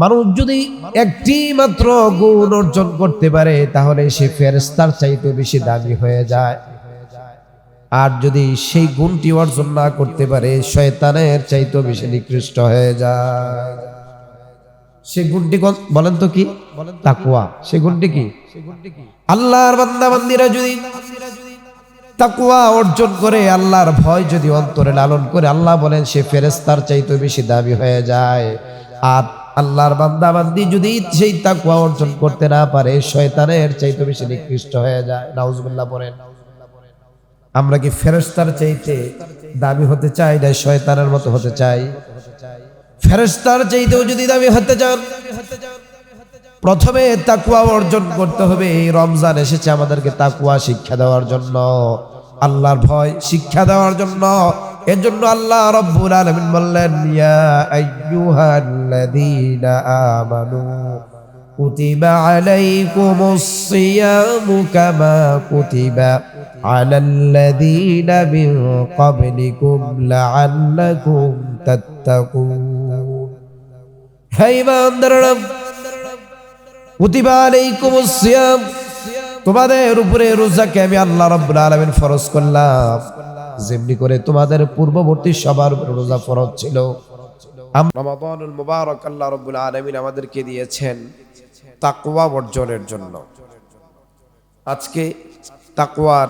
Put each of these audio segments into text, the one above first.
মানুষ যদি একটি মাত্র গুণ অর্জন করতে পারে, তাহলে সে ফেরেস্তার চাইতে বেশি দামি হয়ে যায়। আর যদি সেই গুণটি অর্জন না করতে পারে, শয়তানের চাইতে বেশি নিকৃষ্ট হয়ে যায়। সে গুণটি বলেন তো কি? তাকুয়া সে গুণটি কি? আল্লাহর বান্দা বান্দিরা যদি তাকুয়া অর্জন করে, আল্লাহর ভয় যদি অন্তরে লালন করে, আল্লাহ বলেন, সে ফেরেস্তার চাইতে বেশি দাবি হয়ে যায়। আর আল্লাহর বান্দাবান্দি যদি সেই তাকুয়া অর্জন করতে না পারে, শয়তানের চাইতে বেশি নিকৃষ্ট হয়ে যায়। নাউজুবিল্লাহ বলেন আমরা কি ফেরেস্তার চাইতে দাবি হতে চাই না শয়তানের মতো হতে চাই? ফেরেস্তার চাইতেও যদি দামি হতে চান, প্রথমে তাকুয়া অর্জন করতে হবে। এই রমজান এসেছে আমাদেরকে তাকুয়া শিক্ষা দেওয়ার জন্য। আল্লাহর ভয়, শিক্ষা দেওয়ার জন্য। এর জন্য আল্লাহ রব্বুল আলামিন বললেন, ইয়া আইয়ুহাল্লাযীনা আমানু, কুতিবা আলাইকুমুস সিয়ামু কামা কুতিবা আলাল্লাযীনা মিন ক্বাবলিকুম লাআল্লাকুম তাত্তাকুন। হে ইমানদাররা, কুতিবা আলাইকুমুস সিয়াম তোমাদের উপরে রোজাকে আমি আল্লাহ রাব্বুল আলামিন ফরজ করলাম। যেমনি করে তোমাদের পূর্ববর্তী সবার উপরে রোজা ফরজ ছিল। রমাদানুল মুবারক আল্লাহ রাব্বুল আলামিন আমাদেরকে দিয়েছেন তাকওয়া অর্জনের জন্য। আজকে তাকওয়ার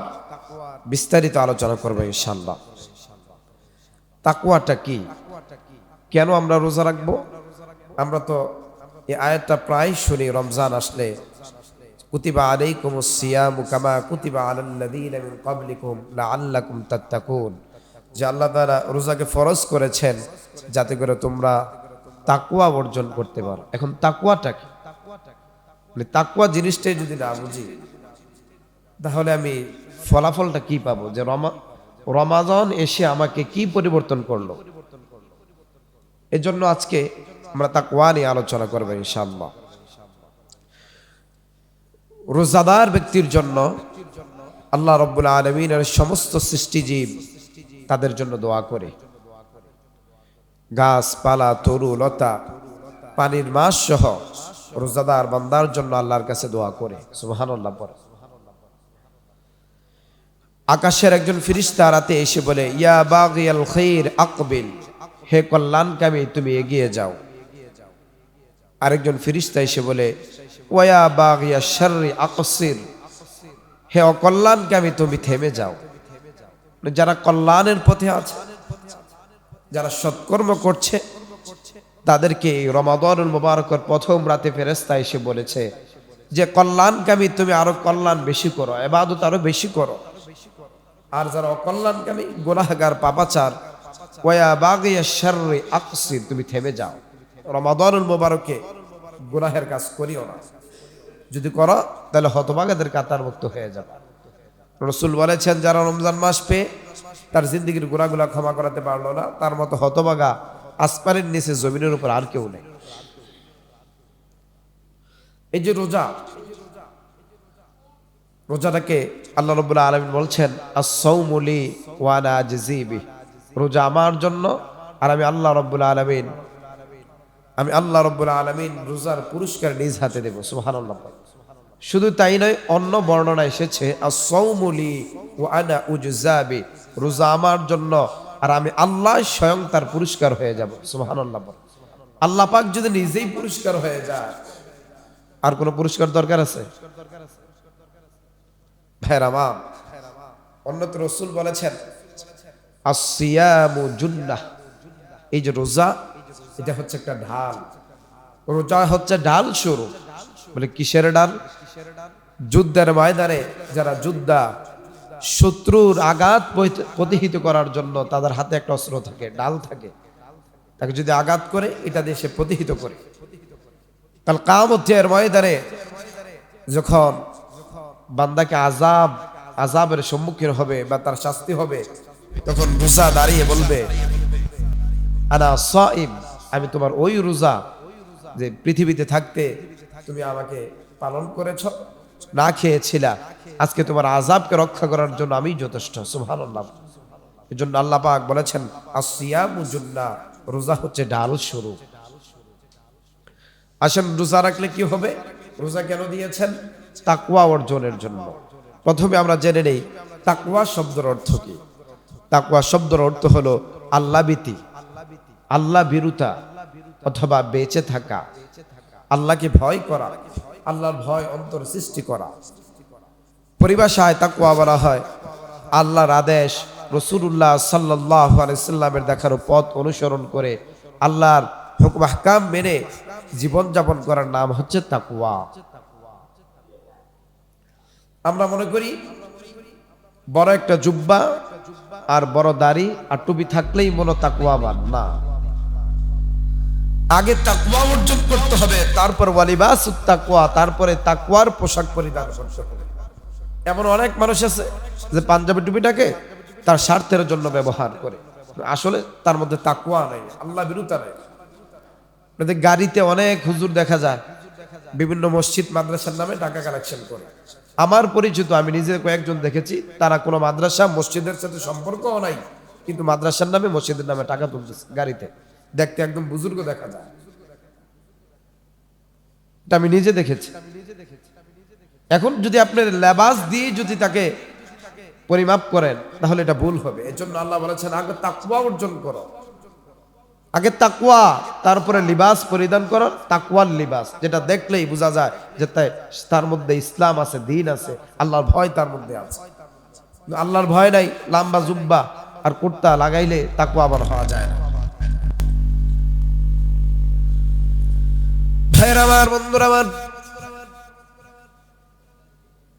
বিস্তারিত আলোচনা করব ইনশাআল্লাহ। তাকওয়াটা কি? কেন আমরা রোজা রাখব? আমরা তো এই আয়াতটা প্রায় শুনি, রমজান আসলে কুতিবা আলাইকুম সিয়ামু কামা যে আল্লাহ তাআলা রোজাকে ফরজ করেছেন, যাতে করে তোমরা তাকুয়া অর্জন করতে পারো। এখন তাকওয়াটা কি? মানে তাকওয়া জিনিসটাই যদি না বুঝি, তাহলে আমি ফলাফলটা কি পাবো? যে রমা, রমাজান এসে আমাকে কি পরিবর্তন করল? এজন্য আজকে আমরা তাকওয়া নিয়ে আলোচনা করব ইনশাআল্লাহ। রোজাদার ব্যক্তির জন্য আল্লাহ রব্বুল আলমিনের সমস্ত সৃষ্টিজীব তাদের জন্য দোয়া করে। গাছপালা, তরু, লতা, পানির মাস সহ রোজাদার বান্দার জন্য আল্লাহর কাছে দোয়া করে। সুবহানাল্লাহ পরে আকাশের একজন ফিরিস্তা রাতে এসে বলে, ইয়া বাগিয়াল খৈর আকবিল, হে কল্যাণকামী, তুমি এগিয়ে যাও। আরেকজন ফিরিস্তা এসে বলে ওয়া বাগিয়া শর্রি আকসির। হে অকল্যাণকামী তুমি থেমে যাও। যারা কল্যাণের পথে আছে, যারা সৎকর্ম করছে, তাদেরকে এই রমাদনুল মুবারকের প্রথম রাতে ফেরেস্তা এসে বলেছে যে কল্যাণকামী তুমি আরও কল্যাণ বেশি করো এবাদত আরও বেশি করো। আর যারা অকল্যাণকামী গোনাহগার, পাপাচার, ওয়া বাগিয়া শর্রি আকসির, তুমি থেমে যাও। রমাদনুল মুবারকে গুনাহের কাজ করিও না। যদি করো, তাহলে হতভাগাদের কাতারভুক্ত হয়ে যাবে। রসুল বলেছেন, যারা রমজান মাস পেয়ে তার জিন্দগির গুণাগুলা ক্ষমা করাতে পারল না, তার মতো হতভাগা আসপারের নিচে জমিনের উপর আর কেউ নেই। এই যে রোজা, রোজাটাকে আল্লাহ রবুল্লাহ আলমিন বলছেন রোজা আমার জন্য আর আমি আল্লাহ রব্বুল্লাহ আলমিন, আমি আল্লাহ রব্বুল্লাহ আলমিন রোজার পুরস্কার নিজ হাতে দেবো সুহান শুধু তাই নয়, অন্য বর্ণনা এসেছে আসৌমলি ওয়ানা উজাবি রোজা আমার জন্য, আর আমি আল্লাহ স্বয়ং তার পুরস্কার হয়ে যাব। সুহান আল্লাহ পাক যদি নিজেই পুরস্কার হয়ে যায়, আর কোনো পুরস্কার দরকার আছে? ভেরামা অন্যত রসুল বলেছেন আসিয়ামু জুন্নাহ এই যে রোজা, এটা হচ্ছে একটা ঢাল। রোজা হচ্ছে ঢাল শুরু। বলে, কিসের ডাল যুদ্ধের ময়দানে যারা যুদ্ধা শত্রুর আঘাত প্রতিহিত করার জন্য তাদের হাতে একটা অস্ত্র থাকে, ডাল থাকে। তাকে যদি আঘাত করে, এটা দিয়ে সে প্রতিহিত করে। কাল কামতের ময়দানে যখন বান্দাকে আজাব আজাবের সম্মুখীন হবে বা তার শাস্তি হবে, তখন রোজা দাঁড়িয়ে বলবে, আনা সাইম, আমি তোমার ওই রোজা যে পৃথিবীতে থাকতে তুমি আমাকে পালন করেছ, না খেয়েছিলা, আজকে তোমার আজাবকে রক্ষা করার জন্য আমি যথেষ্ট, সুবহানাল্লাহ। এই জন্য আল্লাহ পাক বলেছেন আসিয়ামু জুন্না, রোজা হচ্ছে ডাল স্বরূপ আসেন, রোজা রাখলে কি হবে? রোজা কেন দিয়েছেন? তাকুয়া অর্জনের জন্য। প্রথমে আমরা জেনে নেই তাকুয়া শব্দের অর্থ কি? তাকুয়া শব্দের অর্থ হলো আল্লাহ ভীতি আল্লাহ বিরুতা অথবা বেঁচে থাকা, আল্লাহকে ভয় করা। আল্লাহর ভয় অন্তর সৃষ্টি করা। পরিভাষায় তাকুয়া বলা হয়, আল্লাহর আদেশ রসুল্লাহ সাল্লাহ আলাইসাল্লামের দেখার পথ অনুসরণ করে আল্লাহর হুকুম হাকাম মেনে জীবনযাপন করার নাম হচ্ছে তাকুয়া আমরা মনে করি, বড় একটা জুব্বা আর বড় দাড়ি আর টুপি থাকলেই মনে তাকুয়াবান না। আগে তাকুয়া অর্জন করতে হবে, তারপর ওয়ালিবাস তাকুয়া তারপরে তাকুয়ার পোশাক পরিধান এমন অনেক মানুষ আছে যে পাঞ্জাবি টুপিটাকে তার স্বার্থের জন্য ব্যবহার করে। আসলে তার মধ্যে তাকুয়া নেই, আল্লাহ বিরুতা নেই। গাড়িতে অনেক হুজুর দেখা যায়, বিভিন্ন মসজিদ, মাদ্রাসার নামে টাকা কালেকশন করে। আমার পরিচিত, আমি নিজে কয়েকজন দেখেছি, তারা কোনো মাদ্রাসা, মসজিদের সাথে সম্পর্কও নাই, কিন্তু মাদ্রাসার নামে, মসজিদের নামে টাকা তুলতেছে গাড়িতে। দেখতে একদম বুজুর্গ দেখা যায়। এটা আমি নিজে দেখেছি। এখন যদি আপনার লেবাস দিয়ে যদি তাকে পরিমাপ করেন, তাহলে এটা ভুল হবে। এর জন্য আল্লাহ বলেছেন, আগে তাকুয়া অর্জন করো। আগে তাকুয়া তারপরে লিবাস পরিধান করো তাকুয়ার লিবাস। যেটা দেখলেই বোঝা যায় যে তাই তার মধ্যে ইসলাম আছে, দিন আছে, আল্লাহর ভয় তার মধ্যে আছে। আল্লাহর ভয় নাই, লাম্বা জুব্বা আর কুর্তা লাগাইলে তাকুয়া আবার হওয়া যায় না। আমার আমার,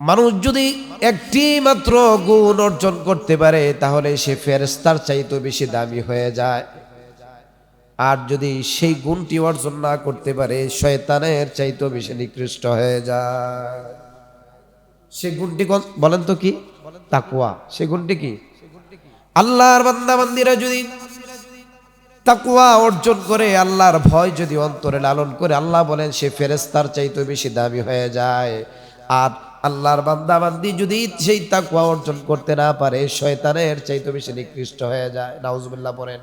মানুষ যদি একটি মাত্র গুণ অর্জন করতে পারে, তাহলে সে ফেরেস্তার চাইতে বেশি দামি হয়ে যায়। আর যদি সেই গুণটি অর্জন না করতে পারে, শয়তানের চাইতে বেশি নিকৃষ্ট হয়ে যায়। সে গুণটি বলেন তো কি? তাকুয়া সে গুণটি কি? আল্লাহর বান্দা বান্দিরা যদি তাকুয়া অর্জন করে আল্লাহর ভয় যদি অন্তরে লালন করে, আল্লাহ বলেন, সে ফেরেস্তার চাইতে বেশি দামি হয়ে যায়। আর আল্লাহর বান্দাবান্দি যদি সেই তাকুয়া অর্জন করতে না পারে, শয়তানের চাইতে বেশি নিকৃষ্ট হয়ে যায়। নাউজুবিল্লাহ বলেন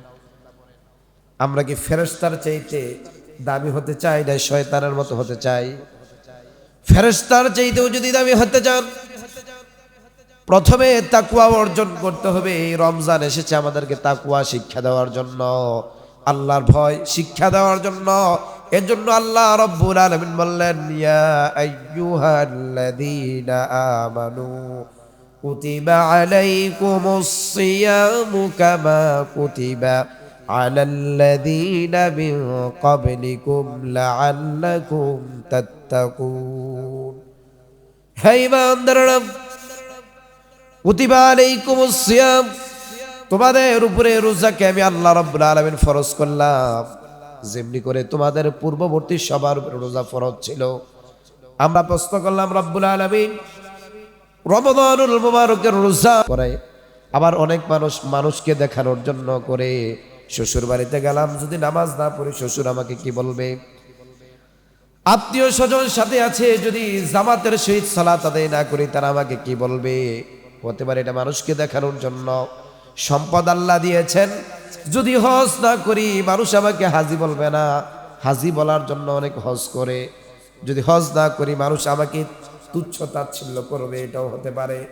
আমরা কি ফেরেস্তার চাইতে দামি হতে চাই না শয়তানের মতো হতে চাই? ফেরেস্তার চাইতেও যদি দামি হতে চান প্রথমে তাকুয়া অর্জন করতে হবে। এই রমজান এসেছে আমাদেরকে তাকুয়া শিক্ষা দেওয়ার জন্য। আল্লাহর ভয় শিক্ষা দেওয়ার জন্য। এর জন্য আল্লাহ রব্বুল আলামিন বললেন আমানু আলাইকুমুস সিয়ামু কামা কুতিবা আলাল্লাযীনা মিন ক্বাবলিকুম লাআল্লাকুম তাত্তাকুন। হে ইমানদাররা কুতিবা আলাইকুমুস সিয়াম। তোমাদের উপরে রোজাকে আমি আল্লাহ রাব্বুল আলামিন ফরজ করলাম। যেমনি করে তোমাদের পূর্ববর্তী সবার উপরে রোজা ফরজ ছিল। আমরা প্রশ্ন করলাম, রব্বুল আলামিন রমদানুল মুবারকের রোজা করে আবার অনেক মানুষ মানুষকে দেখানোর জন্য করে শ্বশুর বাড়িতে গেলাম। যদি নামাজ না পড়ি, শ্বশুর আমাকে কি বলবে? আত্মীয় স্বজন সাথে আছে, যদি জামাতের সহিত সালাত আদায় না করি, তারা আমাকে কি বলবে? হতে পারে এটা মানুষকে দেখানোর জন্য। সম্পদ আল্লাহ দিয়েছেন। যদি হজ না করি, মানুষ আমাকে হাজি বলবে না। হাজি বলার জন্য অনেক হজ করে। যদি হজ না করি, মানুষ আমাকে তুচ্ছ তাচ্ছিল্য করবে, এটাও হতে পারে।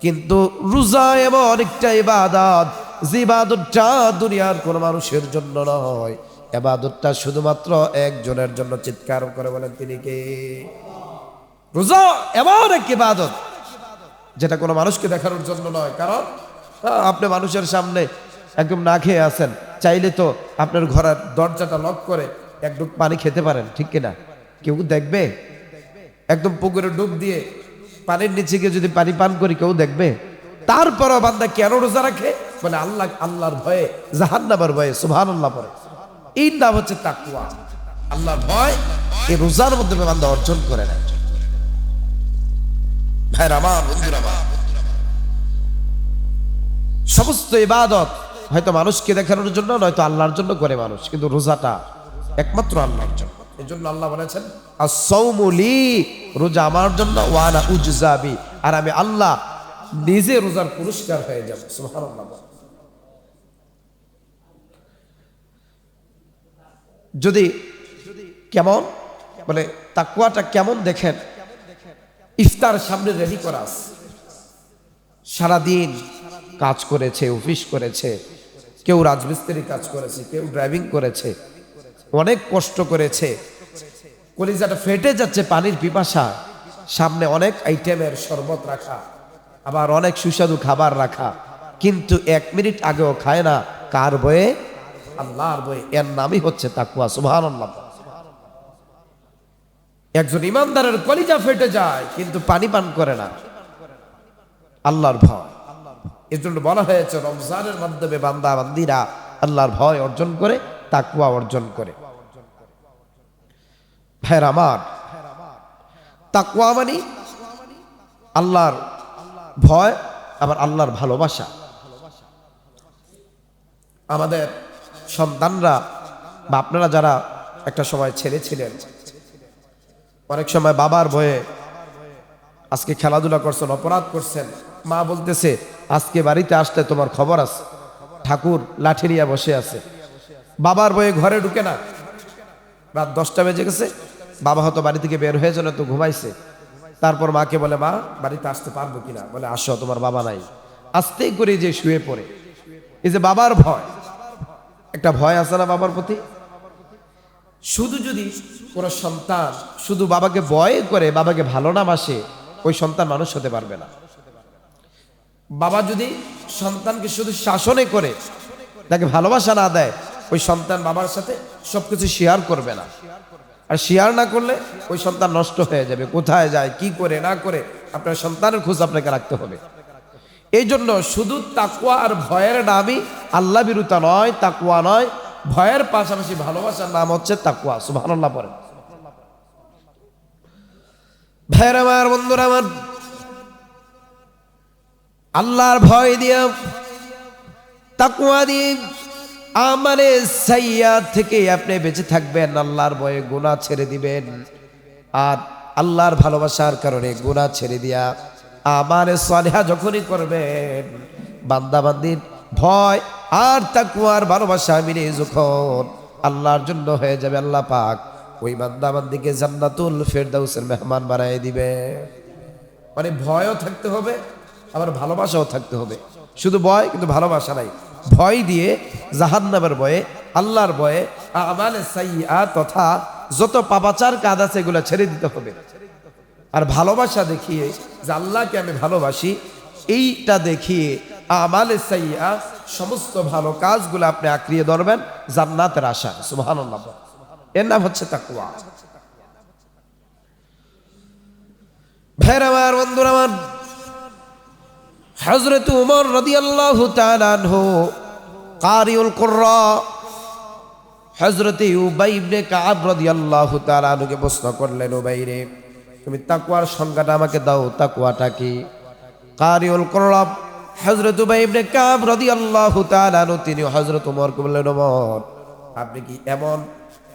কিন্তু রোজা এমন একটা ইবাদত, যে ইবাদতটা দুনিয়ার কোনো মানুষের জন্য নয় এবাদতটা শুধুমাত্র একজনের জন্য চিৎকার করে বলেন তিনি কে? রোজা এমন এক ইবাদত। যেটা কোনো মানুষকে দেখানোর জন্য নয়। কারণ আপনি মানুষের সামনে একদম না খেয়ে আছেন, চাইলে তো আপনার ঘরের দরজাটা লক করে এক ডুব পানি খেতে পারেন, ঠিক কিনা? কেউ দেখবে? একদম পুকুরে ডুব দিয়ে পানির নিচে গিয়ে যদি পানি পান করি, কেউ দেখবে? তারপরও বান্দা কেন রোজা রাখে? বলে আল্লাহ, আল্লাহর ভয়ে জাহান্নাবার ভয়ে সুহান আল্লাহ পরে এই নাম হচ্ছে তাকুয়া আল্লাহর ভয়, এই রোজার মধ্যে বান্দা অর্জন করে নেয়। ভাইর বন্ধুরা আমার সমস্ত ইবাদত হয়তো মানুষকে দেখানোর জন্য, নয়তো আল্লাহর জন্য করে মানুষ, কিন্তু রোজাটা একমাত্র আল্লাহর জন্য। এই জন্য আল্লাহ বলেছেন আসৌমুলি রোজা আমার জন্য ওয়ানা উজজাবি আর আমি আল্লাহ নিজে রোজার পুরস্কার হয়ে যাব। যদি কেমন বলে তাকুয়াটা কেমন দেখেন ইফতার সামনে রেডি করা আছে। সারাদিন কাজ করেছে অফিস করেছে, কেউ রাজমিস্ত্রি কাজ করেছে, কেউ ড্রাইভিং করেছে, অনেক কষ্ট করেছে। কলিজাটা ফেটে যাচ্ছে পানির পিপাসা, সামনে অনেক আইটেমের শরবত রাখা, আবার অনেক সুস্বাদু খাবার রাখা, কিন্তু এক মিনিট আগেও খায় না, কার বয়ে? আল্লাহর বয়ে। এর নামই হচ্ছে তাকুয়া সুবহান একজন ইমানদারের কলিজা ফেটে যায়, কিন্তু পানি পান করে না। আল্লাহর ভয়। এর জন্য বলা হয়েছে, রমজানের মাধ্যমে বান্দা বান্দিরা আল্লাহর ভয় অর্জন করে তাকুয়া অর্জন করে। ভাইয়ের আমার তাকুয়া মানে আল্লাহর ভয়, আবার আল্লাহর ভালোবাসা। আমাদের সন্তানরা বা আপনারা যারা একটা সময় ছেলে ছিলেন অনেক সময় বাবার ভয়ে আজকে খেলাধুলা করছেন, অপরাধ করছেন। মা বলতেছে, আজকে বাড়িতে আসতে তোমার খবর আছে। ঠাকুর লাঠি নিয়ে বসে আছে। বাবার বয়ে ঘরে ঢুকে না। রাত দশটা বেজে গেছে। বাবা হয়তো বাড়ি থেকে বের হয়ে যেন তো ঘুমাইছে। তারপর মাকে বলে, মা, বাড়িতে আসতে পারব কিনা? বলে, আসো, তোমার বাবা নাই। আস্তেই করে যে শুয়ে পড়ে। এই যে বাবার ভয়, একটা ভয় আছে না বাবার প্রতি? শুধু যদি কোনো সন্তান, শুধু বাবাকে ভয় করে, বাবাকে ভালো না বাসে, ওই সন্তান মানুষ হতে পারবে না। বাবা যদি সন্তানকে শুধু শাসনে করে, তাকে ভালোবাসা না দেয়, ওই সন্তান বাবার সাথে সবকিছু শেয়ার করবে না। আর শেয়ার না করলে ওই সন্তান নষ্ট হয়ে যাবে। কোথায় যায়, কি করে, না করে, আপনার সন্তানের খোঁজ আপনাকে রাখতে হবে। এই জন্য শুধু তাকুয়া আর ভয়ের নামই আল্লাহ বিরুতা নয় তাকুয়া নয় ভয়ের পাশাপাশি ভালোবাসার নাম হচ্ছে তাকুয়া সুবহানাল্লাহ পরে ভাইয়ের আমার, বন্ধুরা আমার, আল্লাহর ভয় দিয়া তাকুয়া দিয়ে আমারে সাইয়া থেকে আপনি বেঁচে থাকবেন, আল্লাহর ভয়ে গুনাহ ছেড়ে দিবেন। আর আল্লাহর ভালোবাসার কারণে গুনাহ ছেড়ে দিয়া আমারে সালেহা যখনই করবেন, বান্দাবান্দির ভয় আর তাকুয়ার ভালোবাসা মিলে যখন আল্লাহর জন্য হয়ে যাবে আল্লাহ পাক, ওই বান্দাবান্দিকে জান্নাতুল ফেরদাউসের মেহমান বানায় দিবে। মানে ভয়ও থাকতে হবে, আবার ভালোবাসাও থাকতে হবে। শুধু ভয় কিন্তু ভালোবাসা নাই। ভয় দিয়ে জাহান্নামের ভয়ে, আল্লাহর ভয়ে আমালে সাইয়া তথা যত পাপাচার কাজ আছে এগুলো ছেড়ে দিতে হবে। আর ভালোবাসা দেখিয়ে যে আল্লাহকে আমি ভালোবাসি, এইটা দেখিয়ে আমালে সাইয়া সমস্ত ভালো কাজগুলো আপনি আঁকড়িয়ে ধরবেন, জান্নাতের আশা সুবহানাল্লাহ এর নাম হচ্ছে তাকুয়া আমার আমার হজরত উমর কারিউল কাব প্রশ্ন করলেন তুমি তাকওয়ার সংজ্ঞাটা আমাকে দাও, তাকওয়াটা কি? কারিউল কুররা হজরত ইবনে কাব রাদিয়াল্লাহু তাআলা তিনি হজরত উমরকে বললেন আপনি কি এমন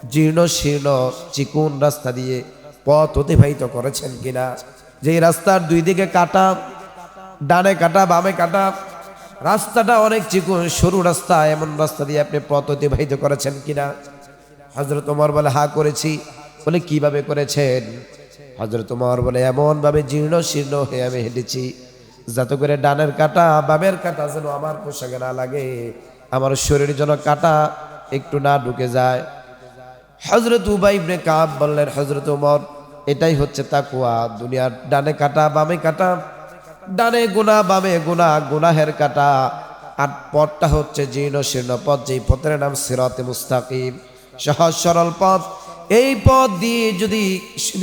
জীর্ণ শীর্ণ চিকুন রাস্তা দিয়ে পথ অতিবাহিত করেছেন কিনা? যে রাস্তার দুই দিকে কাটা, ডানে কাটা, বামে কাটা, রাস্তাটা অনেক চিকুন, সরু রাস্তা, এমন রাস্তা দিয়ে আপনি পথ অতিবাহিত করেছেন কিনা? হজরত ওমর বলে হা করেছি। বলে, কীভাবে করেছেন? হজরত ওমর বলে, এমনভাবে জীর্ণ শীর্ণ হয়ে আমি হেঁটেছি। যাতে করে ডানের কাটা, বামের কাটা যেন আমার পোশাকে না লাগে, আমার শরীর যেন কাটা একটু না ঢুকে যায়। হজরত উবাই ইবনে কাব বললেন হজরত উমর, এটাই হচ্ছে তাকুয়া দুনিয়ার ডানে কাটা, বামে কাটা, ডানে গুণা বামে গুণা গুনাহের কাটা। আর পথটা হচ্ছে জীর্ণ শীর্ণ পথ, যেই পথের নাম সিরতে মুস্তাকিম। সহজ, সরল পথ। এই পথ দিয়ে যদি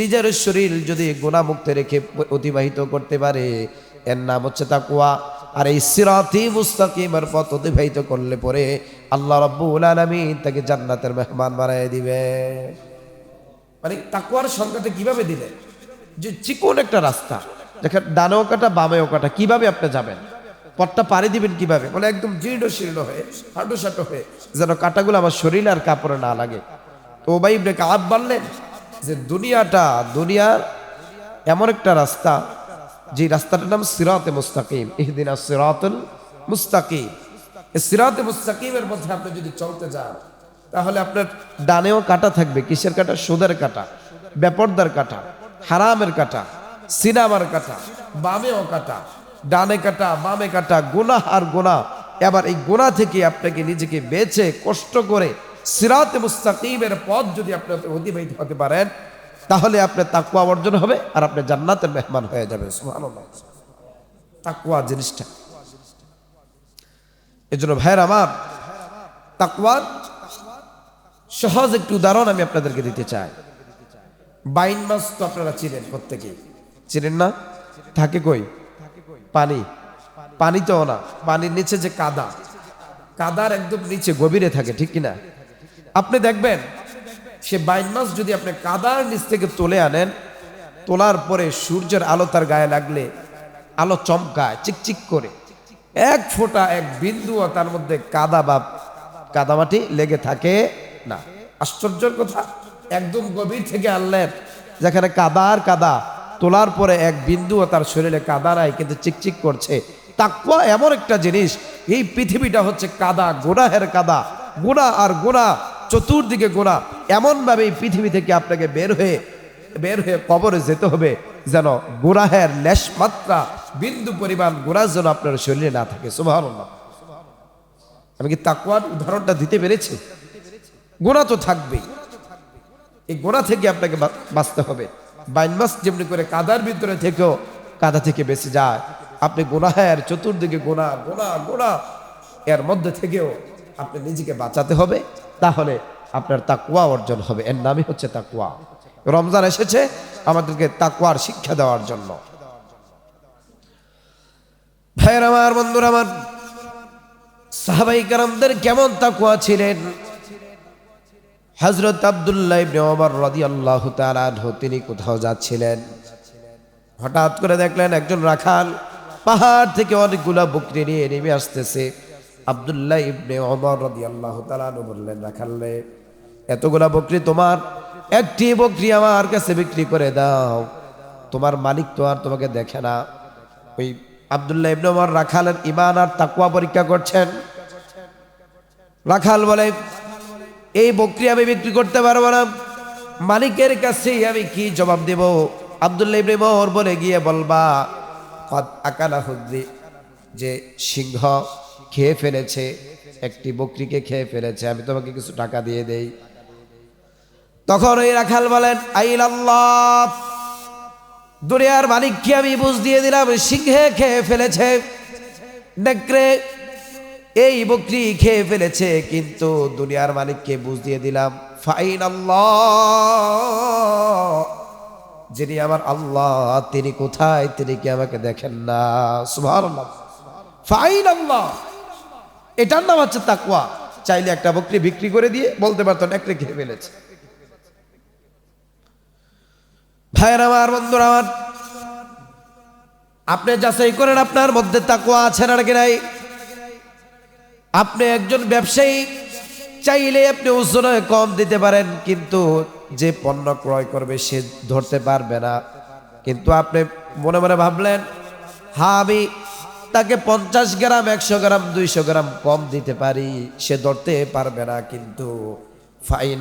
নিজের শরীর যদি গুণামুক্ত রেখে অতিবাহিত করতে পারে এর নাম হচ্ছে তাকুয়া আর এই সিরাতি মুস্তাকিমের পথ অতিবাহিত করলে পরে আল্লাহ রব্বুল আলামিন তাকে জান্নাতের মেহমান বানায় দিবে। মানে তাকুয়ার সংখ্যাটা কীভাবে দিলেন? যে চিকন একটা রাস্তা। দেখেন, ডানেও কাটা, বামেও কাটা, কীভাবে আপনি যাবেন? পথটা পাড়ি দিবেন কীভাবে? বলে একদম জীর্ণ শীর্ণ হয়ে, হাঁটু সাঁটো হয়ে, যেন কাটাগুলো আমার শরীর আর কাপড়ে না লাগে। তো ওবাই ইবনে কাব বললেন যে, দুনিয়াটা, দুনিয়ার এমন একটা রাস্তা যে রাস্তাটার নাম সিরাতে মুস্তাকিম, ইহদিনা সিরাতুল মুস্তাকিম। সিরাতে মুস্তাকিমের মধ্যে আপনি যদি চলতে যান, তাহলে আপনার ডানেও কাটা থাকবে, কিসের কাটা? সুদের কাটা, বেপর্দার কাটা, হারামের কাটা, সিনেমার কাটা, বামেও কাটা, ডানে কাটা, বামে কাটা গোনা আর গোনা এবার এই গোনা থেকে আপনাকে নিজেকে বেছে, কষ্ট করে সিরাতে মুস্তাকিমের পথ যদি আপনি অতিবাহিত হতে পারেন তাহলে আপনার তাকুয়া অর্জন হবে আর আপনি জান্নাতের মেহমান হয়ে সুবহানাল্লাহ। তাকুয়া জিনিসটা। এই জন্য ভাইয়ের আমার তাকুয়ার সহজ একটু উদাহরণ আমি আপনাদেরকে দিতে চাই। বাইন মাছ তো আপনারা চিনেন প্রত্যেকেই। চিনেন না? থাকে কই? পানি। পানি তো না, পানির নিচে যে কাদা, কাদার একদম নিচে গভীরে থাকে, ঠিক কিনা? আপনি দেখবেন সে বাইন মাছ যদি আপনি কাদার নিচ থেকে তুলে আনেন, তোলার পরে সূর্যের আলো তার গায়ে লাগলে আলো চমকায়, চিকচিক করে। এক ফোঁটা, এক বিন্দুও তার মধ্যে কাদা বা কাদামাটি লেগে থাকে না। আশ্চর্যের কথা, একদম গভীর থেকে আনলেন। যেখানে কাদা আর কাদা, তোলার পরে এক বিন্দুও তার শরীরে কাদা নাই, কিন্তু চিকচিক করছে। তাকুয়া এমন একটা জিনিস, এই পৃথিবীটা হচ্ছে কাদা গোড়াহের কাদা। গোড়া আর গোড়া চতুর্দিকে গোড়া এমনভাবে এই পৃথিবী থেকে আপনাকে বের হয়ে বের হয়ে কবরে যেতে হবে যেন গোড়াহের লেশ মাত্রা, বিন্দু পরিমাণ গোড়া যেন আপনার শরীরে না থাকে। সুবহানাল্লাহ। আমি কি তাকুয়ার উদাহরণটা দিতে পেরেছি? গোড়া তো থাকবেই। এই গোড়া থেকে আপনাকে বাঁচতে হবে। বাইন মাস যেমনি করে কাদার ভিতরে থেকেও কাদা থেকে বেঁচে যায়। আপনি গোনাহের চতুর্দিকে গোনা গোনা গোনা এর মধ্যে থেকেও আপনি নিজেকে বাঁচাতে হবে। তাহলে আপনার তাকুয়া অর্জন হবে। এর নামই হচ্ছে তাকুয়া রমজান এসেছে, আমাদেরকে তাকুয়ার শিক্ষা দেওয়ার জন্য। ভাইয়ের আমার, বন্ধুরা আমার, সাহাবাই কারামদের কেমন তাকুয়া ছিলেন? হজরত আবদুল্লাহ তিনি কোথাও যাচ্ছিলেন? হঠাৎ করে দেখলেন একজন রাখাল পাহাড় থেকে অনেকগুলা বকরি নিয়ে নেমে আসতেছে। আবদুল্লাহ ইবনে ওমর রাদিয়াল্লাহু তাআলা আনহু বললেন, রাখাল রে, এতগুলা বকরি তোমার, একটি বকরি আমার কাছে বিক্রি করে দাও। তোমার মালিক তো আর তোমাকে দেখে না। ওই আবদুল্লাহ ইবনে ওমর রাখালের ইমান আর তাকুয়া পরীক্ষা করছেন। রাখাল বলে, এই বকরি আমি বিক্রি করতে পারব না। মালিকের কাছে আমি কি জবাব দেব? আবদুল্লাহ ইবনে মোহর বলে গিয়ে বলবা আকালা হুদ্রি যে সিংহ খেয়ে ফেলেছে, একটি বকরিকে খেয়ে ফেলেছে। আমি তোমাকে কিছু টাকা দিয়ে দেই। তখন ওই রাখাল বলেন আইল আল্লাহ দুনিয়ার মালিককে আমি বুঝ দিয়ে দিলাম সিংহে খেয়ে ফেলেছে। নেকড়ে এই বকরি খেয়ে ফেলেছে, কিন্তু দুনিয়ার মালিককে বুঝ দিয়ে দিলাম ফাইন আল্লাহ যিনি আমার আল্লাহ, তিনি কোথায়, তিনি কি আমাকে দেখেন না। সুবহানাল্লাহ ফাইন আল্লাহ এটার নাম হচ্ছে তাকুয়া চাইলে একটা বকরি বিক্রি করে দিয়ে বলতে পারতো নেকড়ে খেয়ে ফেলেছে। ভাইয়ের আমার, বন্ধুরা আমার, আপনি যাচাই করেন আপনার মধ্যে তাকুয়া আছে না নাকি নাই? আপনি একজন ব্যবসায়ী, চাইলে আপনি ওজনে কম দিতে পারেন, কিন্তু যে পণ্য ক্রয় করবে সে ধরতে পারবে না। কিন্তু আপনি মনে মনে ভাবলেন হ্যাঁ আমি তাকে পঞ্চাশ গ্রাম, একশো গ্রাম, দুইশো গ্রাম কম দিতে পারি, সে ধরতে পারবে না কিন্তু। ফাইন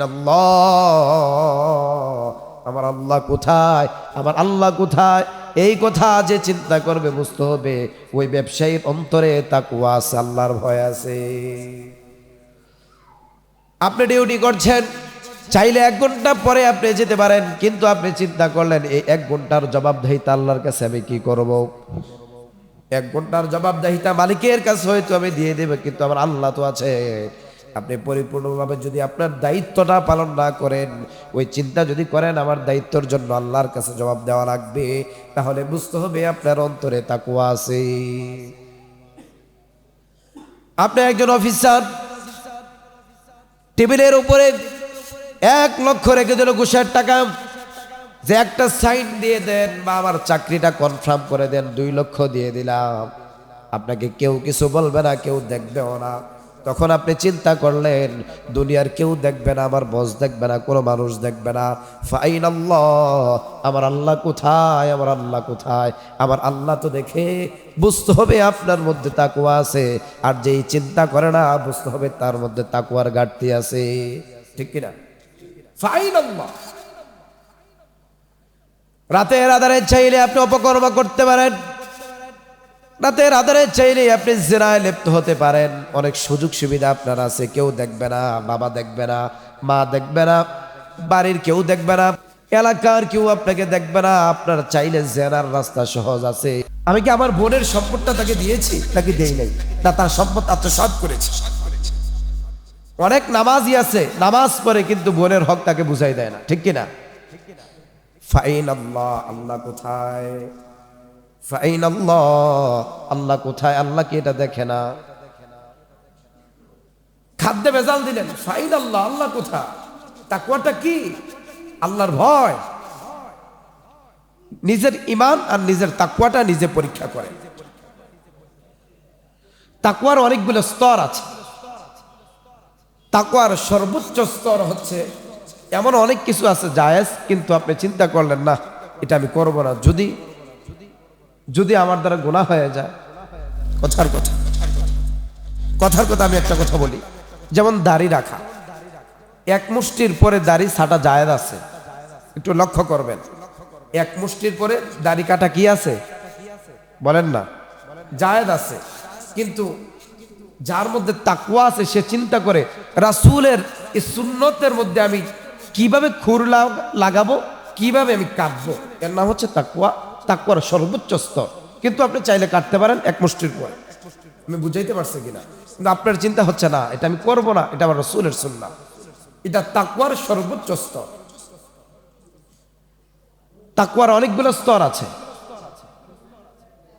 আমার আল্লাহ কোথায়? আমার আল্লাহ কোথায়? এই কথা যে চিন্তা করবে বুঝতে হবে, ওই ব্যবসায়ীর অন্তরে তাকুয়া আছে, আল্লাহর ভয় আছে। আপনি ডিউটি করছেন, চাইলে এক ঘণ্টা পরে আপনি যেতে পারেন, কিন্তু আপনি চিন্তা করলেন, এই এক ঘণ্টার জবাবদাহিতা আল্লাহর কাছে আমি কি করব? এক ঘণ্টার জবাবদাহিতা মালিকের কাছে হয়তো আমি দিয়ে দেবো, কিন্তু আমার আল্লাহ তো আছে। আপনি পরিপূর্ণভাবে যদি আপনার দায়িত্বটা পালন না করেন, ওই চিন্তা যদি করেন, আমার দায়িত্বর জন্য আল্লাহর কাছে জবাব দেওয়া লাগবে, তাহলে বুঝতে হবে আপনার অন্তরে তাকুয়া আছে। আপনি একজন অফিসার, টেবিলের উপরে এক লক্ষ রেখে দিল ঘুষের টাকা। যে একটা সাইন দিয়ে দেন বা আমার চাকরিটা কনফার্ম করে দেন, দুই লক্ষ দিয়ে দিলাম। আপনাকে কেউ কিছু বলবে না, কেউ দেখবেও না। তখন আপনি চিন্তা করলেন, দুনিয়ার কেউ দেখবে না, আমার বস দেখবে না, কোনো মানুষ দেখবে না। ফাইন আল্লাহ আমার আল্লাহ কোথায়, আমার আল্লাহ কোথায়? আমার আল্লাহ তো দেখে বুঝতে হবে আপনার মধ্যে তাকুয়া আছে। আর যেই চিন্তা করে না, বুঝতে হবে তার মধ্যে তাকুয়ার ঘাটতি আছে। ঠিক কিনা? ফাইন আল্লাহ রাতের আধারে চাইলে আপনি অপকর্ম করতে পারেন। রাতের আধারে চাইলে আপনি জেনায় লিপ্ত হতে পারেন। অনেক সুযোগ সুবিধা আপনার আছে। কেউ দেখবে না, বাবা দেখবে না, মা দেখবে না, বাড়ির কেউ দেখবে না, এলাকার কেউ আপনাকে দেখবে না। আপনার চাইলে জেনার রাস্তা সহজ আছে। আমি কি আমার বোনের সম্পদটা তাকে দিয়েছি নাকি দেই নাই? না, তার সম্পদ আত্মসাৎ করেছি। অনেক নামাজই আছে, নামাজ পড়ে কিন্তু বোনের হক তাকে বুঝাই দেয় না। ঠিক কিনা? ফাইন আল্লাহ আল্লাহ কোথায়? ফাইন আল্লাহ আল্লাহ কোথায়? আল্লাহ কি এটা দেখে না? খাদ্যে ভেজাল দিলেন ফাইন আল্লাহ আল্লাহ কোথায়? তাকুয়াটা কি? আল্লাহর ভয়। নিজের ইমান আর নিজের তাকুয়াটা নিজে পরীক্ষা করে। তাকুয়ার অনেকগুলো স্তর আছে। তাকুয়ার সর্বোচ্চ স্তর হচ্ছে এমন অনেক কিছু আছে জায়েজ, কিন্তু আপনি চিন্তা করলেন না, এটা আমি করব না। যদি যদি আমার দ্বারা গোনা হয়ে যায়, কথার কথা কথার কথা আমি একটা কথা বলি। যেমন দাড়ি রাখা, এক মুষ্টির পরে দাড়ি ছাটা জায়েজ আছে, একটু লক্ষ্য করবেন। এক মুষ্টির পরে দাড়ি কাটা কি আছে? বলেন না। জায়েজ আছে, কিন্তু যার মধ্যে তাকুয়া আছে, সে চিন্তা করে, রাসূলের এই সুন্নতের মধ্যে আমি কীভাবে খুর লাগ- লাগাবো? কীভাবে আমি কাটবো এর নাম হচ্ছে তাকুয়া তাকুয়ার সর্বোচ্চ স্তর। কিন্তু আপনি চাইলে কাটতে পারেন এক মুষ্টির পর। আমি বুঝাইতে পারছি কিনা? কিন্তু আপনার চিন্তা হচ্ছে, না, এটা আমি করব না, এটা আমার রসুলের সুন্না এটা তাকুয়ার সর্বোচ্চ স্তর। তাকুয়ার অনেকগুলো স্তর আছে।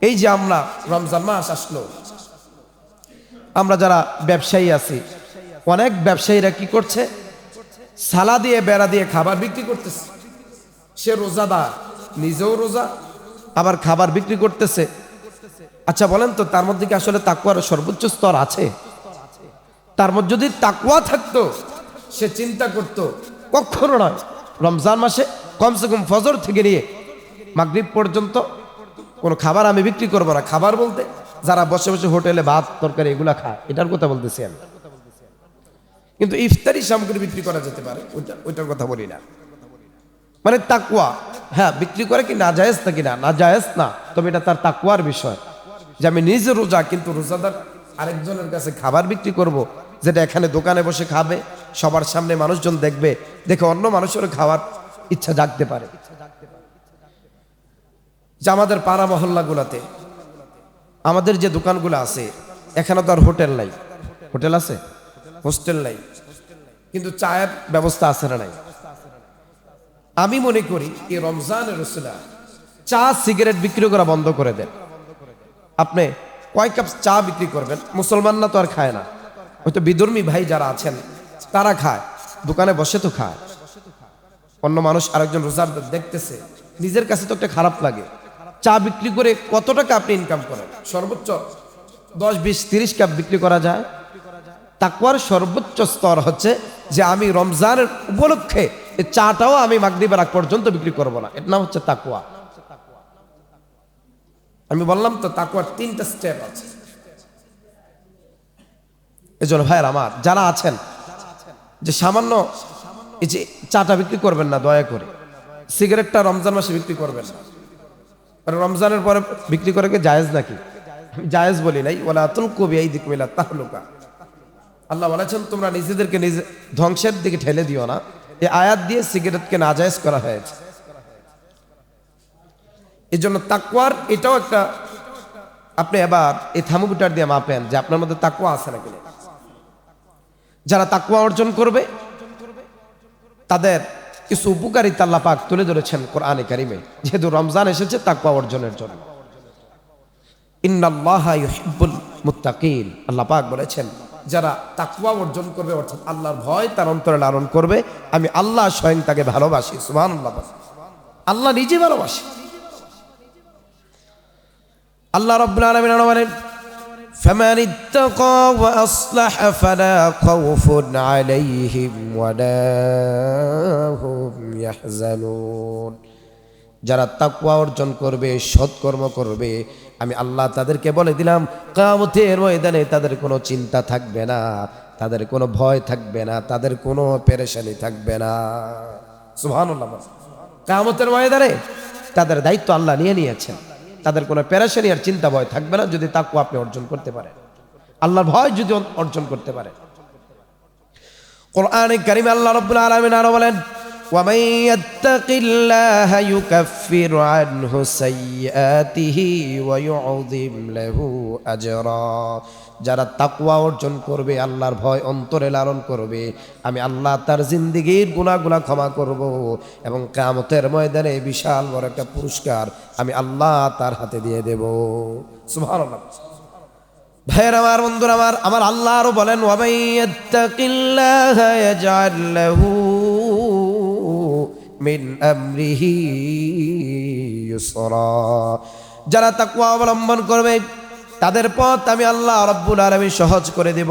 এই যে আমরা রমজান মাস আসলো, আমরা যারা ব্যবসায়ী আছি, অনেক ব্যবসায়ীরা কি করছে? সালা দিয়ে, বেড়া দিয়ে খাবার বিক্রি করতেছে। সে রোজাদার, নিজেও রোজা, আবার খাবার বিক্রি করতেছে। আচ্ছা বলেন তো, তার মধ্যে কি আসলে তাকুয়ার সর্বোচ্চ স্তর আছে? তার মধ্যে যদি তাকুয়া থাকতো, সে চিন্তা করতো, কখনো নয়, রমজান মাসে কমসে কম ফজর থেকে নিয়ে মাগরিব পর্যন্ত কোনো খাবার আমি বিক্রি করব না। খাবার বলতে, যারা বসে বসে হোটেলে ভাত, তরকারি, এগুলা খায়, এটার কথা বলতেছি আমি। কিন্তু ইফতারি সামগ্রী বিক্রি করা যেতে পারে, ওইটা, ওইটার কথা বলি না। মানে তাকুয়া হ্যাঁ বিক্রি করে কি না জায়েজ নাকি না? না জায়েজ না, তবে এটা তার তাকুয়ার বিষয়। যে আমি নিজে রোজা, কিন্তু রোজাদার আরেকজনের কাছে খাবার বিক্রি করব, যেটা এখানে দোকানে বসে খাবে, সবার সামনে মানুষজন দেখবে, দেখে অন্য মানুষেরও খাওয়ার ইচ্ছা জাগতে পারে। যে আমাদের পাড়া মহল্লাগুলোতে, আমাদের যে দোকানগুলো আছে, এখানে তো আর হোটেল নাই। হোটেল আছে? হোস্টেল নাই। কিন্তু চায়ের ব্যবস্থা আছে না নাই? আমি মনে করি এই রমজানের রসুলা চা, সিগারেট বিক্রি করা বন্ধ করে দেন। আপনি কয় কাপ চা বিক্রি করবেন? মুসলমানরা তো আর খায় না। হয়তো বিধর্মী ভাই যারা আছেন, তারা খায়, দোকানে বসে তো খায়। অন্য মানুষ আরেকজন রোজার দেখতেছে, নিজের কাছে তো একটা খারাপ লাগে। চা বিক্রি করে কত টাকা আপনি ইনকাম করেন? সর্বোচ্চ দশ, বিশ, তিরিশ কাপ বিক্রি করা যায়? তাকুয়ার সর্বোচ্চ স্তর হচ্ছে যে আমি রমজানের উপলক্ষে চাটাও আমি মাগরিবের আগ পর্যন্ত বিক্রি করব না। এর নাম হচ্ছে তাকুয়া আমি বললাম তো তাকুয়ার তিনটা স্টেপ আছে। এই জন্য ভাইয়ের আমার, যারা আছেন, যে সামান্য এই যে চাটা বিক্রি করবেন না, দয়া করে। সিগারেটটা রমজান মাসে বিক্রি করবেন না। রমজানের পরে বিক্রি করে কি জায়েজ নাকি? জায়েজ বলি নাই। ওলা আতুল কবি এই দিক মিলা তাহলুকা। আল্লাহ বলেছেন, তোমরা নিজেদেরকে নিজে ধ্বংসের দিকে ঠেলে দিও না। এই আয়াত দিয়ে সিগারেটকে নাজায়েজ করা হয়েছে। এই জন্য তাকুয়ার এটাও একটা, আপনি এবার এই থামুকুটার দিয়ে মাপেন যে আপনার মধ্যে তাকুয়া আছে নাকি যারা তাকুয়া অর্জন করবে, তাদের কিছু উপকারিতা আল্লাহ পাক তুলে ধরেছেন কোরআনে কারিমে। যেহেতু রমজান এসেছে তাকুয়া অর্জনের জন্য। ইন্নাল্লাহা মুত্তাকিন। আল্লাহ পাক বলেছেন যারা তাকওয়া অর্জন করবে অর্থাৎ আল্লাহর ভয় তার অন্তরে লালন করবে আমি আল্লাহ স্বয়ং তাকে ভালোবাসি সুবহানাল্লাহ আল্লাহ নিজে ভালোবাসে আল্লাহ রাব্বুল আলামিন আরো বলেন فمن اتقى وأصلح فلا خوف عليهم ولا هم يحزنون যারা তাকুয়া অর্জন করবে, সৎকর্ম করবে, আমি আল্লাহ তাদেরকে বলে দিলাম কামতের ময়দানে তাদের কোনো চিন্তা থাকবে না, তাদের কোনো ভয় থাকবে না, তাদের কোনো পেরেশানি থাকবে না। সুবহানাল্লাহ কামতের ময়দানে তাদের দায়িত্ব আল্লাহ নিয়ে নিয়েছেন, তাদের কোনো পেরেশানি আর চিন্তা ভয় থাকবে না যদি তাকুয়া আপনি অর্জন করতে পারেন। আল্লাহর ভয় যদি অর্জন করতে পারেন। কোরআনে কারিমে আল্লাহ রাব্বুল আলামিন আরও বলেন ومن يتق الله يكفر عنه سيئاته ويعظم له اجرا যারা তাকওয়া অর্জন করবে আল্লাহর ভয় অন্তরে লালন করবে আমি আল্লাহ তার জিন্দিগির গুনাহগুলা ক্ষমা করব এবং কিয়ামতের ময়দানে বিশাল বড় একটা পুরস্কার আমি আল্লাহ তার হাতে দিয়ে দেব সুবহানাল্লাহ ভাইয়ের আমার বন্ধুরা আমার আমার আল্লাহ আরো বলেন ওয়াবাইয়াত্তাকিল্লাহ ইয়াজআল লাহু মিন আমরিহি যারা তাকওয়া অবলম্বন করবে, তাদের পথ আমি আল্লাহ রব্বুল আলামিন সহজ করে দেব।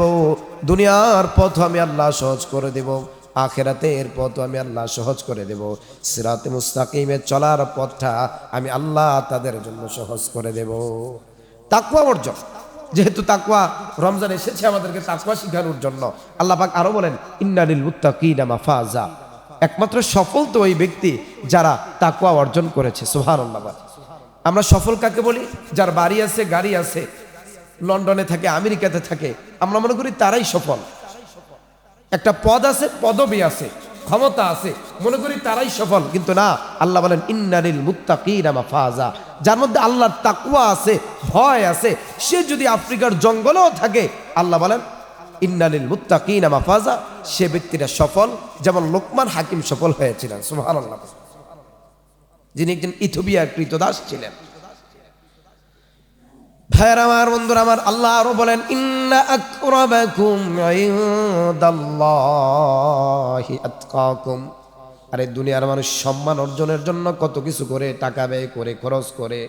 দুনিয়ার পথ আমি আল্লাহ সহজ করে দেব। আখেরাতের পথ আমি আল্লাহ সহজ করে দেব। সিরাতে মুস্তাকিমে চলার পথটা আমি আল্লাহ তাদের জন্য সহজ করে দেব। তাকওয়া অর্জন। যেহেতু তাকওয়া রমজান এসেছে, আমাদেরকে তাকওয়া শিখানোর জন্য। আল্লাহ পাক আরও বলেন, ইন্নালিল মুত্তাকিনা মাফাজা। একমাত্র সফল তো ওই ব্যক্তি যারা তাকুয়া অর্জন করেছে, সুবহানাল্লাহ। আমরা সফল কাকে বলি? যার বাড়ি আছে, গাড়ি আছে, লন্ডনে থাকে, আমেরিকাতে থাকে, আমরা মনে করি তারাই সফল। একটা পদ আছে, পদবি আছে, ক্ষমতা আছে, মনে করি তারাই সফল। কিন্তু না, আল্লাহ বলেন ইন্নারিল মুত্তাকিনা মাফাজা। যার মধ্যে আল্লাহর তাকুয়া আছে, ভয় আছে, সে যদি আফ্রিকার জঙ্গলেও থাকে, আল্লাহ বলেন ইন্নালিল মুত্তাকিনা মাফাজা, সে ব্যক্তিটা সফল, যেমন লোকমান হাকিম সফল হয়েছিলেন, সুবহানাল্লাহ। যিনি একজন ইথোপিয়ার কৃতদাস ছিলেন। ভাইয়ের আমার, বন্ধুরা আমার, আল্লাহ আরও বলেন, ইন্না আকরাবাকুম ইনদাল্লাহি আতকাকুম। আরে, দুনিয়ার মানুষ সম্মান অর্জনের জন্য কত কিছু করে, টাকা ব্যয় করে, খরচ করে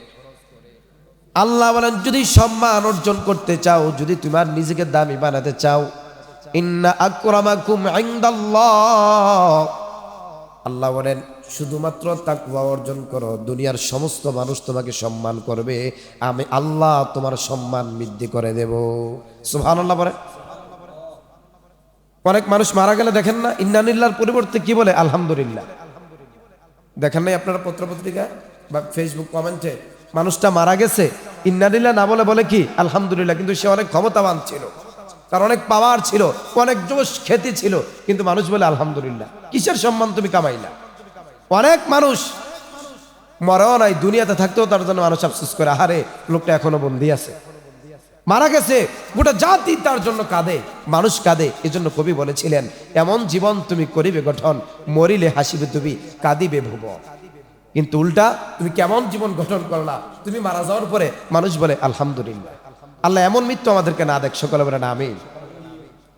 আল্লাহ বলেন, যদি সম্মান অর্জন করতে চাও, যদি তোমার নিজেকে দামি বানাতে চাও, ইন্না আল্লাহ বলেন, শুধুমাত্র তাকওয়া অর্জন করো, দুনিয়ার সমস্ত মানুষ তোমাকে সম্মান করবে, আমি আল্লাহ তোমার সম্মান বৃদ্ধি করে দেব। সুবহানাল্লাহ বলে। অনেক মানুষ মারা গেলে দেখেন না ইন্নানিল্লাহর পরিবর্তে কি বলে? আলহামদুলিল্লাহ। দেখেন নাই আপনারা পত্রপত্রিকা বা ফেসবুক কমেন্টে মানুষটা মারা গেছে ইন্নানিল্লাহ না বলে বলে কি, আলহামদুলিল্লাহ, কিন্তু সে অনেক ক্ষমতাবান ছিল, তার অনেক পাওয়ার ছিল, অনেক জোশ খ্যাতি ছিল, কিন্তু মানুষ বলে আলহামদুলিল্লাহ, কিসের সম্মান তুমি কামাইলা? অনেক মানুষ মরেও নাই, দুনিয়াতে থাকতেও তার জন্য মানুষ আফসোস করে, আহারে, লোকটা এখনও বন্দি আছে। মারা গেছে, গোটা জাতি তার জন্য কাঁদে, মানুষ কাঁদে, এজন্য কবি বলেছিলেন, এমন জীবন তুমি করিবে গঠন, মরিলে হাসিবে তুমি, কাঁদিবে ভুব কিন্তু উল্টা তুমি কেমন জীবন গঠন করলা? তুমি মারা যাওয়ার পরে মানুষ বলে, আলহামদুলিল্লাহ। আল্লাহ এমন মৃত্যু আমাদেরকে না দেখ, সকলে বলে, না আমি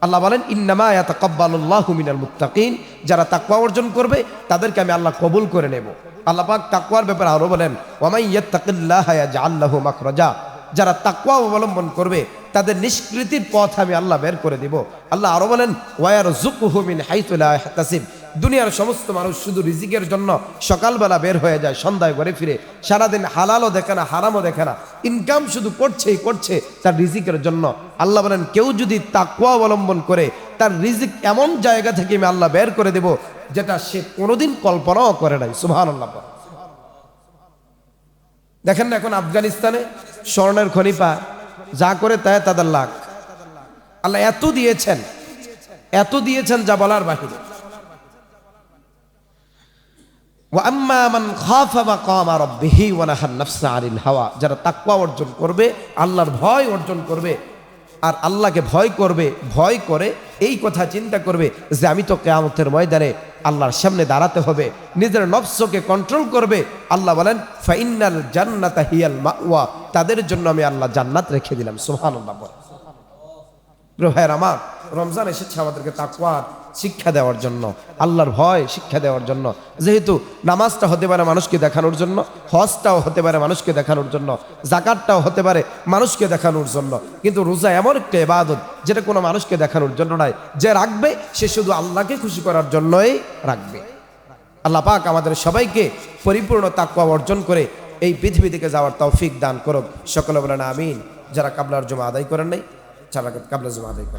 আল্লাহ বলেন, ইন্নামা ইয়াতাকাব্বালুল্লাহু মিনাল মুত্তাকিন। যারা তাকওয়া অর্জন করবে, তাদেরকে আমি আল্লাহ কবুল করে নেব। আল্লাহ পাক তাকওয়ার ব্যাপারে আরও বলেন, ওয়ামাই ইয়াত্তাকিল্লাহা ইয়াজআল লাহু মাখরাজা। যারা তাকওয়া অবলম্বন করবে, তাদের নিষ্কৃতির পথ আমি আল্লাহ বের করে দিব। আল্লাহ আরও বলেন ওয়ারযুকুহু মিন হাইতু লা ইয়াহতাসিব। দুনিয়ার সমস্ত মানুষ শুধু রিজিকের জন্য সকালবেলা বের হয়ে যায়, সন্ধ্যায় ঘরে ফিরে। সারাদিন হালালও দেখে না, হারামও দেখে না। ইনকাম শুধু করছেই করছে তার রিজিকের জন্য। আল্লাহ বলেন, কেউ যদি তাকুয়া অবলম্বন করে, তার রিজিক এমন জায়গা থেকে আমি আল্লাহ বের করে দেব, যেটা সে কোনোদিন কল্পনাও করে নাই। সুহান আল্লাহ দেখেন না এখন আফগানিস্তানে স্বর্ণের খনিপা, যা করে তাই তাদের লাখ। আল্লাহ এত দিয়েছেন এত দিয়েছেন যা বলার বাহিরে। যারা তাকওয়া অর্জন করবে, আল্লাহর ভয় অর্জন করবে, আর আল্লাহকে ভয় করবে, ভয় করে, এই কথা চিন্তা করবে যে আমি তো কেয়ামতের ময়দানে আল্লাহর সামনে দাঁড়াতে হবে, নিজের নফসকে কন্ট্রোল করবে। আল্লাহ বলেন ফাইনাল জান্নাতা হিয়াল মাওয়া। তাদের জন্য আমি আল্লাহ জান্নাত রেখে দিলাম, সুবহানাল্লাহ বলেন প্রিয় ভাইয়ের আমার, রমজান এসেছে আমাদেরকে তাকওয়ার শিক্ষা দেওয়ার জন্য, আল্লাহর ভয় শিক্ষা দেওয়ার জন্য। যেহেতু নামাজটা হতে পারে মানুষকে দেখানোর জন্য, হজটাও হতে পারে মানুষকে দেখানোর জন্য, জাকাতটাও হতে পারে মানুষকে দেখানোর জন্য। কিন্তু রোজা এমন একটা ইবাদত, যেটা কোনো মানুষকে দেখানোর জন্য নয়, যে রাখবে, সে শুধু আল্লাহকে খুশি করার জন্যই রাখবে। আল্লাহ পাক আমাদের সবাইকে পরিপূর্ণ তাকওয়া অর্জন করে এই পৃথিবী থেকে যাওয়ার তৌফিক দান করুক। সকলে বলেন আমিন। যারা কাবলার জমা আদায় করেন নাই যারা কাবলা জমা আদায় করেন